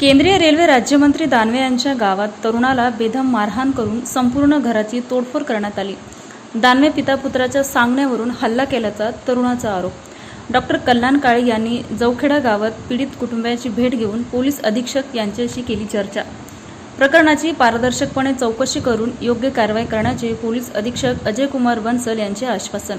केंद्रीय रेल्वे राज्यमंत्री दानवे यांच्या गावात तरुणाला बेदम मारहाण करून संपूर्ण घराची तोडफोड करण्यात आली. दानवे पिता पुत्राच्या सांगण्यावरून हल्ला केल्याचा तरुणाचा आरोप. डॉक्टर कल्याण काळे यांनी जवखेडा गावात पीडित कुटुंबियाची भेट घेऊन पोलीस अधीक्षक यांच्याशी केली चर्चा. प्रकरणाची पारदर्शकपणे चौकशी करून योग्य कारवाई करण्याचे पोलीस अधीक्षक अजय कुमार बन्सल यांचे आश्वासन.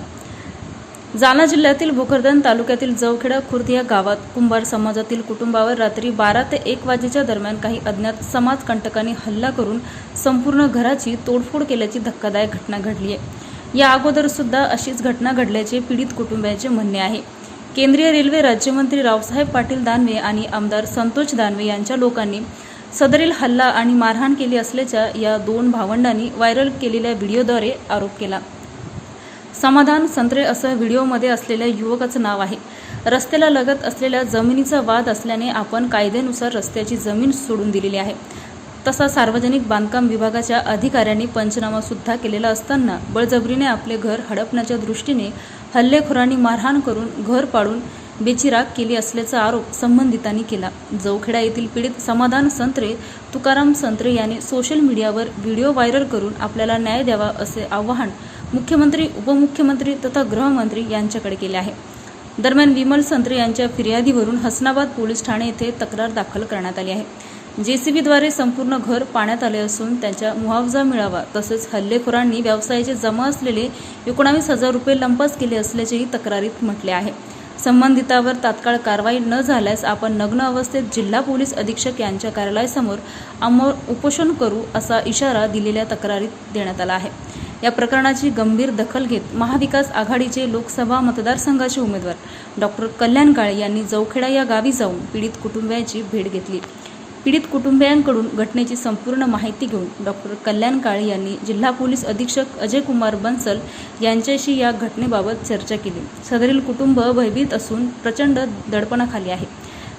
जालना जिल्ह्यातील भोकरदन तालुक्यातील जवखेडा खुर्द या गावात कुंभार समाजातील कुटुंबावर रात्री बारा ते एक वाजेच्या दरम्यान काही अज्ञात समाजकंटकांनी हल्ला करून संपूर्ण घराची तोडफोड केल्याची धक्कादायक घटना घडली आहे. या अगोदर सुद्धा अशीच घटना घडल्याचे पीडित कुटुंबियाचे म्हणणे आहे. केंद्रीय रेल्वे राज्यमंत्री रावसाहेब पाटील दानवे आणि आमदार संतोष दानवे यांच्या लोकांनी सदरील हल्ला आणि मारहाण केली असल्याच्या या दोन भावंडांनी व्हायरल केलेल्या व्हिडिओद्वारे आरोप केला. समाधान संत्रे असं व्हिडिओमध्ये असलेल्या युवकाचं नाव आहे. रस्त्याला लगत असलेल्या जमिनीचा वाद असल्याने आपण कायद्यानुसार रस्त्याची जमीन सोडून दिलेली आहे. तसा सार्वजनिक बांधकाम विभागाच्या अधिकाऱ्यांनी पंचनामा सुद्धा केलेला असताना बळजबरीने आपले घर हडपण्याच्या दृष्टीने हल्लेखोरांनी मारहाण करून घर पाडून बेचिराग केली असल्याचा आरोप संबंधितांनी केला. जवखेडा येथील पीडित समाधान संत्रे तुकाराम संत्रे यांनी सोशल मीडियावर व्हिडिओ व्हायरल करून आपल्याला न्याय द्यावा असे आवाहन मुख्यमंत्री उपमुख्यमंत्री तथा गृहमंत्री यांच्याकडे केले आहे. दरम्यान विमल संत्रे यांच्या फिर्यादीवरून हसनाबाद पोलीस ठाणे येथे तक्रार दाखल करण्यात आली आहे. जेसीबीद्वारे संपूर्ण घर पाण्यात आले असून त्यांचा मुआवजा मिळावा तसेच हल्लेखोरांनी व्यवसायाचे जमा असलेले एकोणावीस हजार रुपये लंपास केले असल्याचेही तक्रारीत म्हटले आहे. संबंधितावर तात्काळ कारवाई न झाल्यास आपण नग्न अवस्थेत जिल्हा पोलीस अधीक्षक यांच्या कार्यालयासमोर अमोर उपोषण करू असा इशारा दिलेल्या तक्रारीत देण्यात आला आहे. या प्रकरणाची गंभीर दखल घेत महाविकास आघाडीचे लोकसभा मतदारसंघाचे उमेदवार डॉक्टर कल्याण काळे यांनी जवखेडा या गावी जाऊन पीडित कुटुंबियांची भेट घेतली. पीडित कुटुंबियांकडून घटनेची संपूर्ण माहिती घेऊन डॉक्टर कल्याण काळे यांनी जिल्हा पोलीस अधीक्षक अजय कुमार बन्सल यांच्याशी या घटनेबाबत चर्चा केली. सदरील कुटुंब भयभीत असून प्रचंड दडपणाखाली आहे.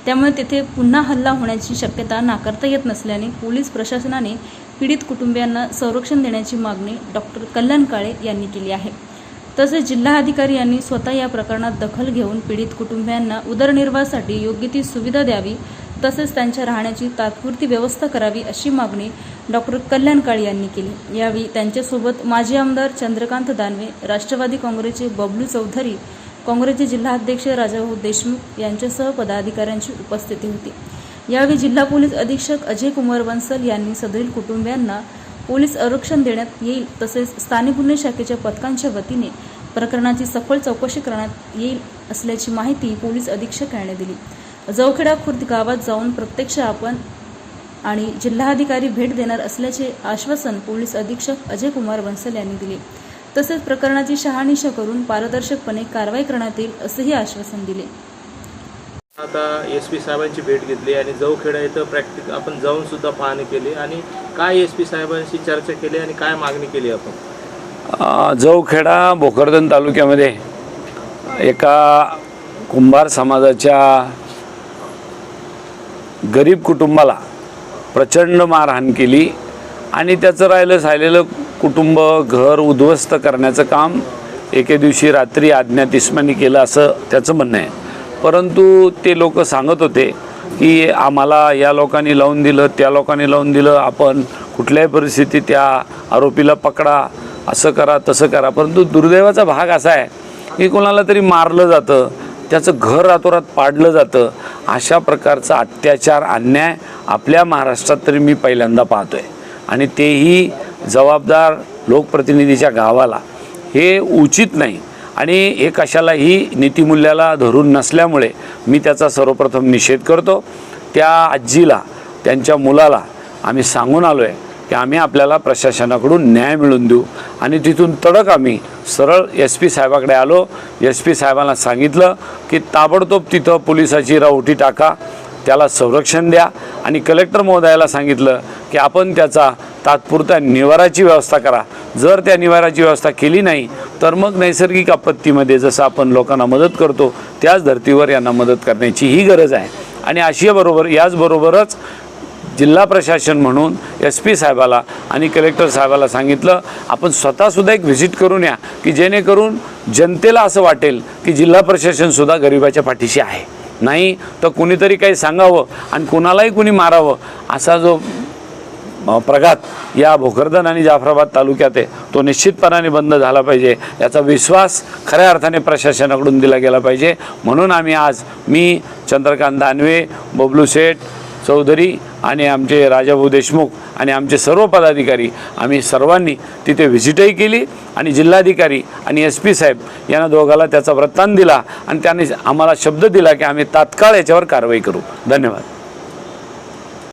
त्यामुळे तेथे पुन्हा हल्ला होण्याची शक्यता नाकारता येत नसल्याने पोलीस प्रशासनाने पीडित कुटुंबियांना संरक्षण देण्याची मागणी डॉक्टर कल्याण काळे यांनी केली आहे. तसेच जिल्हाधिकारी यांनी स्वतः या प्रकरणात दखल घेऊन पीडित कुटुंबियांना उदरनिर्वाहासाठी योग्य ती सुविधा द्यावी तसेच त्यांच्या राहण्याची तात्पुरती व्यवस्था करावी अशी मागणी डॉक्टर कल्याण काळे यांनी केली. यावेळी त्यांच्यासोबत माजी आमदार चंद्रकांत दानवे राष्ट्रवादी काँग्रेसचे बबलू चौधरी काँग्रेसचे जिल्हाध्यक्ष राजाभाऊ देशमुख यांच्यासह पदाधिकाऱ्यांची उपस्थिती होती. यावेळी जिल्हा पोलीस अधीक्षक अजय कुमार बन्सल यांनी सदरील कुटुंबियांना पोलीस आरक्षण देण्यात येईल तसेच स्थानिक गुन्हे शाखेच्या पथकांच्या वतीने प्रकरणाची सफल चौकशी करण्यात येईल असल्याची माहिती पोलीस अधीक्षक यांनी दिली. जवखेडा खुर्द गावात जाऊन प्रत्यक्ष आपण आणि जिल्हाधिकारी भेट देणार असल्याचे आश्वासन पोलीस अधीक्षक अजय कुमार बन्सल यांनी दिले. तसेच प्रकरणाची शहानिशा करून पारदर्शकपणे कारवाई करण्यात येईल असेही आश्वासन दिले. आता एस पी साहेबांची भेट घेतली आणि जवखेडा इथं प्रॅक्टिक आपण जाऊन सुद्धा पाहणी केली आणि काय एस पी साहेबांशी चर्चा केली आणि काय मागणी केली आपण? जवखेडा भोकरदन तालुक्यामध्ये एका कुंभार समाजाच्या गरीब कुटुंबाला प्रचंड मारहाण केली आणि त्याचं राहिलं सायलेलं कुटुंब घर उद्ध्वस्त करण्याचं काम एके दिवशी रात्री अज्ञात केलं असं त्याचं म्हणणं आहे. परंतु ते लोक सांगत होते की आम्हाला या लोकांनी लावून दिलं त्या लोकांनी लावून दिलं आपण कुठल्याही परिस्थितीत त्या आरोपीला पकडा असं करा तसं करा. परंतु दुर्दैवाचा भाग असा आहे की कोणाला तरी मारलं जातं त्याचं घर रातोरात पाडलं जातं. अशा प्रकारचा अत्याचार अन्याय आपल्या महाराष्ट्रात तरी मी पहिल्यांदा पाहतो आहे आणि तेही जबाबदार लोकप्रतिनिधीच्या गावाला. हे उचित नाही. आणि हे कशालाही नीतिमूल्याला धरून नसल्यामुळे मी त्याचा सर्वप्रथम निषेध करतो. त्या आजीला त्यांच्या मुलाला आम्ही सांगून आलो आहे की आम्ही आपल्याला प्रशासनाकडून न्याय मिळवून देऊ. आणि तिथून तडक आम्ही सरळ एस पी साहेबाकडे आलो. एस पी साहेबांना सांगितलं की ताबडतोब तिथं पोलिसाची रावटी टाका त्याला संरक्षण द्या. आणि कलेक्टर महोदयाला सांगितलं की आपण त्याचा तात्पुरत्या निवाराची व्यवस्था करा. जर त्या निवाराची व्यवस्था केली नाही तर मग नैसर्गिक आपत्तीमध्ये जसं आपण लोकांना मदत करतो त्याच धर्तीवर यांना मदत करण्याची ही गरज आहे. आणि आशियाबरोबर याचबरोबरच जिल्हा प्रशासन म्हणून एस पी साहेबाला आणि कलेक्टर साहेबाला सांगितलं आपण स्वतःसुद्धा एक व्हिजिट करून या की जेणेकरून जनतेला असं वाटेल की जिल्हा प्रशासनसुद्धा गरिबाच्या पाठीशी आहे. नाही तर कुणीतरी काही सांगावं आणि कुणालाही कुणी मारावं असा जो प्रघात या भोकरदन आणि जाफराबाद तालुक्यात आहे. तो निश्चितपणाने बंद झाला पाहिजे. याचा विश्वास खऱ्या अर्थाने प्रशासनाकडून दिला गेला पाहिजे. म्हणून आम्ही आज मी चंद्रकांत दानवे बबलू शेठ चौधरी आणि आमचे राजाभाऊ देशमुख आणि आमचे सर्व पदाधिकारी आम्ही सर्वांनी तिथे व्हिजिटही केली आणि जिल्हाधिकारी आणि एस पी साहेब यांना दोघाला त्याचा वृत्तांत दिला आणि त्यांनी आम्हाला शब्द दिला की आम्ही तात्काळ याच्यावर कारवाई करू. धन्यवाद.